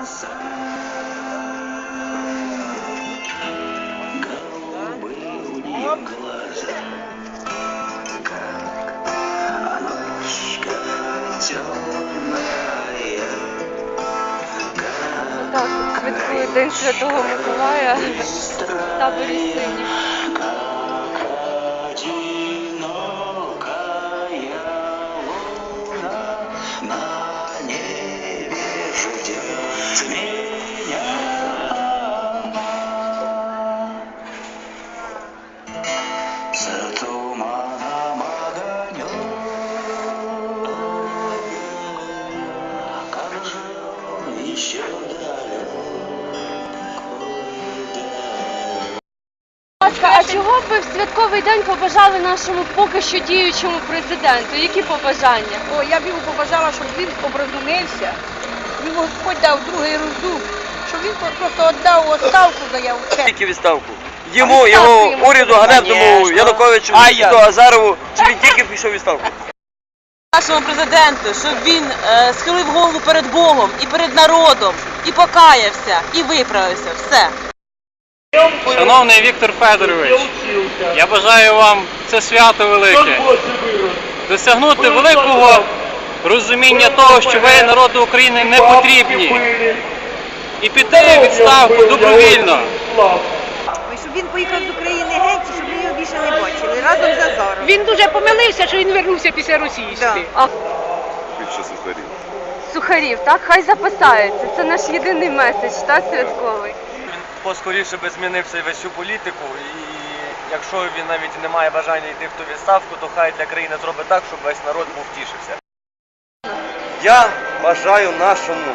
Так, святкує День Святого Миколая в таборі синіх. Как луна а чого б ви в святковий день побажали нашому поки що діючому президенту? Які побажання? О, я б йому побажала, щоб він образумився, йому Господь дав другий розум, щоб він просто віддав оставку заяву. тільки відставку. Йому, його уряду ганебному Януковичу, А я? до Азарову, що він тільки пішов у відставку. нашому президенту, щоб він е, схилив голову перед Богом і перед народом, і покаявся, і виправився. Все. Шановний Віктор Федорович, я бажаю вам це свято велике. Досягнути великого розуміння того, що ви народу України не потрібні. І піти у відставку добровільно. Щоб він поїхав з України геть, щоб ми його більше не бачили, разом з Азаром. Він дуже помилився, що він вернувся після російської. А більше сухарів. сухарів, так? Хай записаються. Це наш єдиний меседж, так, святковий. Поскоріше би змінився весь всю політику, і якщо він навіть не має бажання йти в ту відставку, то хай для країни зробить так, щоб весь народ був тішився. Я бажаю нашому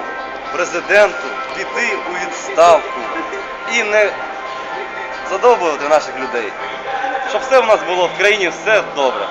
президенту піти у відставку і не задовбувати наших людей. Щоб все в нас було в країні все добре.